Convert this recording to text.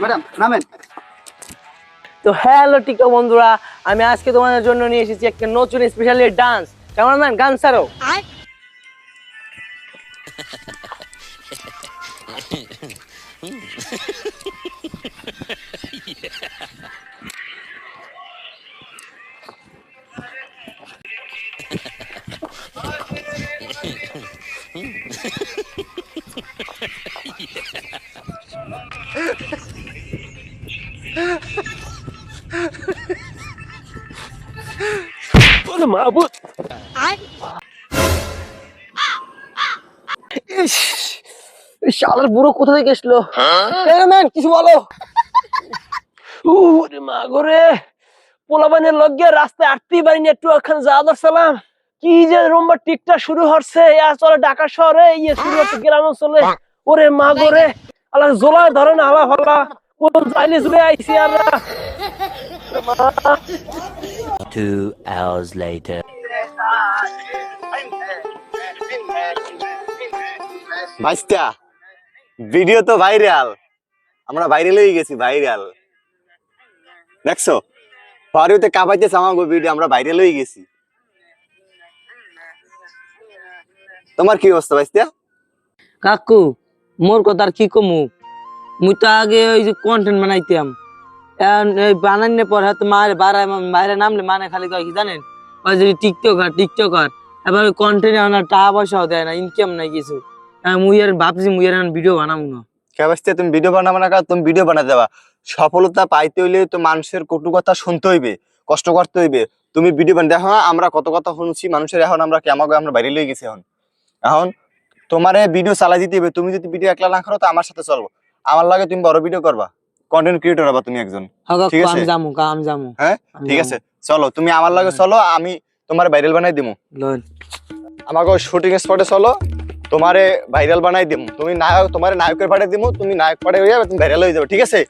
Madam নামেন। তো hello টিকা বন্ধুরা আমি আজকে তোমাদের জন্য নিয়ে এসেছি একটা নতুন স্পেশালি ডান্স কেমন ম্যান গান ছাড়ো। ইস এই শালার বুড়ো কোথা থেকে এসলো? ম্যান কিছু বলো। মা গোরে পোলাবানের লগে রাস্তায় আটতেই পারিনি একটু ওখানে যা সালাম। কি যে রুম্বা টিকটা শুরু হচ্ছে। ইয়া চলে ঢাকা শহরে ইয়ে শুরু হচ্ছে গ্রাম অঞ্চলে। ওরে মা গোরে আল্লাহ জোলা ধরে না আলা ফাল্লা কোন যাইলে জুড়ে আইছি আর Two hours later. ভাইস্তা ভিডিও তো ভাইরাল আমরা ভাইরাল হয়ে গেছি ভাইরাল দেখছ? পারিতে কাবাইতেছে আমার ভিডিও আমরা ভাইরাল হয়ে গেছি। তোমার কি অবস্থা ভাইস্তা? কাকু মোর কথা আর কি কমু? মুই তো আগে ওই যে কন্টেন্ট বানাইতাম। বানাইলে পর হয়তো মারে বাড়ায় বাইরে নামলে মানে খালি কয় কি জানেন? ওই যে টিকটকার টিকটকার। এবার ওই কন্টেন্ট এখন টাকা পয়সাও দেয় না ইনকাম নাই কিছু। মুই আর ভাবছি মুই আর ভিডিও বানাবো না। কে ভাইস্তা তুমি ভিডিও বানাবো না তুমি ভিডিও বানাতে যাবা সফলতা পাইতে হইলে তো মানুষের কটু কথা শুনতে হইবে, কষ্ট করতে হইবে। তুমি ভিডিও বান দেখো আমরা কত কথা শুনছি, মানুষের এখন আমরা কেমন আমরা বাইরে লয়ে গেছি এখন? এখন তোমারে ভিডিও চালাই দিতে হবে। তুমি যদি ভিডিও একলা না করো তো আমার সাথে চলবো। আমার লাগে তুমি বড় ভিডিও করবা। কন্টেন্ট ক্রিয়েটর হবা তুমি একজন। হ্যাঁ ঠিক আছে। আমি যামু কা আমি যামু। হ্যাঁ? ঠিক আছে। চলো তুমি আমার লাগে চলো আমি তোমার ভাইরাল বানাই দিমু। লন। আমাকে শুটিং স্পটে চলো তোমারে ভাইরাল বানাই দিমু। তুমি নায়ক তোমার নায়কের পাঠে দিমু তুমি নায়ক পাঠে হয়ে যাবে তুমি ভাইরাল হয়ে যাবে। ঠিক আছে?